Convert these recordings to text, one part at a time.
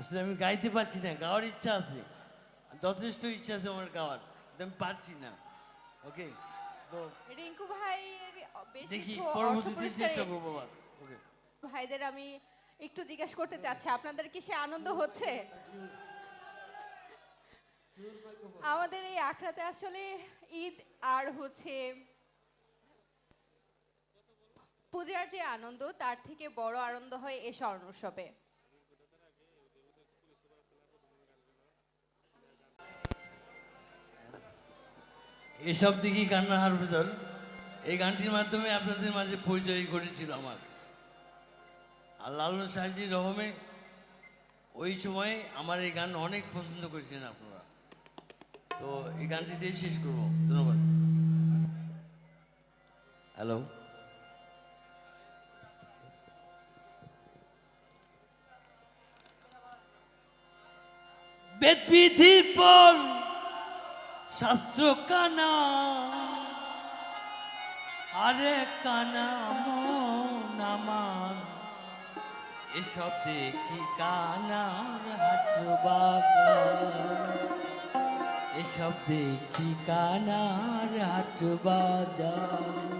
আসলে আমি গাইতে পারছি না গাওয়ার ইচ্ছা আছে। যথেষ্ট ইচ্ছা আছে আমার গাওয়ার কিন্তু আমি পারছি না। ওকে তো রিঙ্কু বেশ দেখি পরবর্তীতে চেষ্টা করব আবার। ওকে ভাইদের আমি একটু জিজ্ঞাসা করতে চাচ্ছি আপনাদের কি সে আনন্দ হচ্ছে? আমাদের এই আখড়াতে আসলে ঈদ আর হচ্ছে পূজার যে আনন্দ তার থেকে বড় আনন্দ হয় এই স্বর্ণ উৎসবে। এসব দিকেই কান্না হারভেজার এই গানটির মাধ্যমে আপনাদের মাঝে পরিচয় ঘটেছিল আমার। আর লালন সাহাজি রহমে ওই সময় আমার এই গান অনেক পছন্দ করেছিলেন আপনারা। তো এই গানটি দিয়ে শেষ করব। ধন্যবাদ। হ্যালো। বেদবিধির পর শাস্ত্র কানা আরে কানা মন আমার। এসব দেখি কানার হাট এসব দেখি কানার হাট বাজার।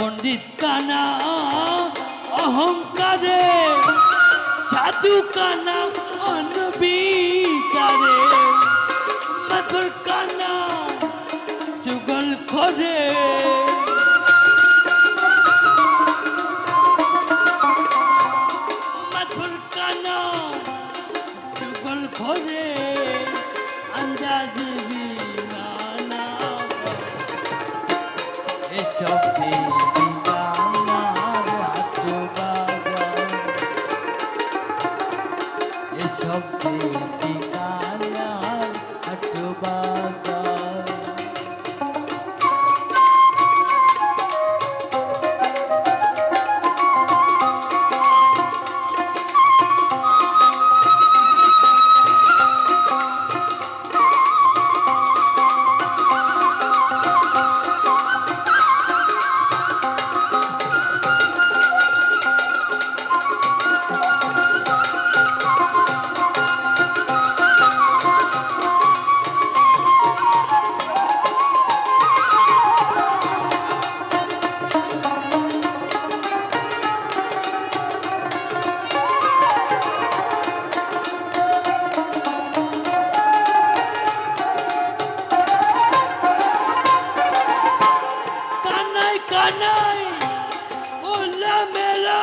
পণ্ডিত কানা অহংকারে সাধু কানা অনবিকারে। মধুর কানা যুগল খোঁজে মধুর কানা যুগল খোঁজে আন্দাজ বিনা এসব কানাই উল্লা মেলা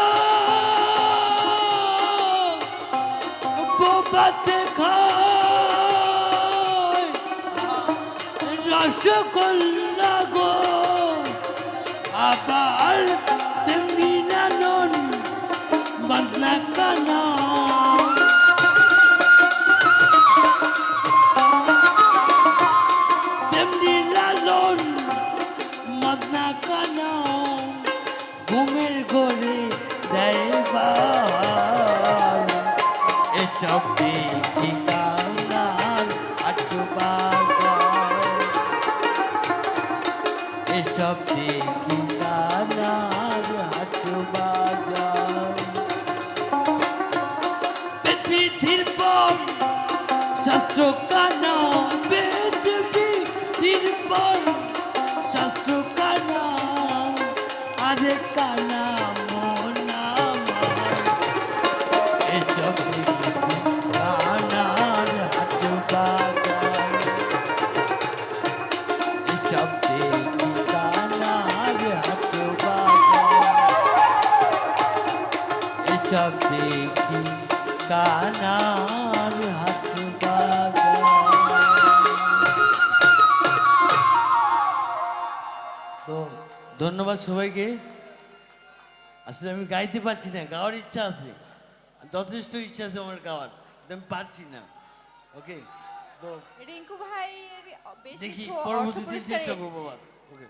বোবাতে খায় রসগোল্লা গো। আবার মদনা কানা? ঘুমের ঘরে দেবার এসব ঠিকানার আটু বাজার। এসব ঠিকানার আটু বাজার। পৃথিবীর পর শাস্ত্র শাস্ত্র কানা আরে কানা মনা কানার হাত বাজার এসব কানার হাত বাজার এসব দেখি কানার ধন্যবাদ সবাইকে। আসলে আমি গাইতে পারছি না গাওয়ার ইচ্ছা আছে। যথেষ্ট ইচ্ছা আছে আমার গাওয়ার আমি পারছি না। ওকে? তো রিঙ্কু ভাই দেখি পরবর্তীতে চেষ্টা করব ওকে।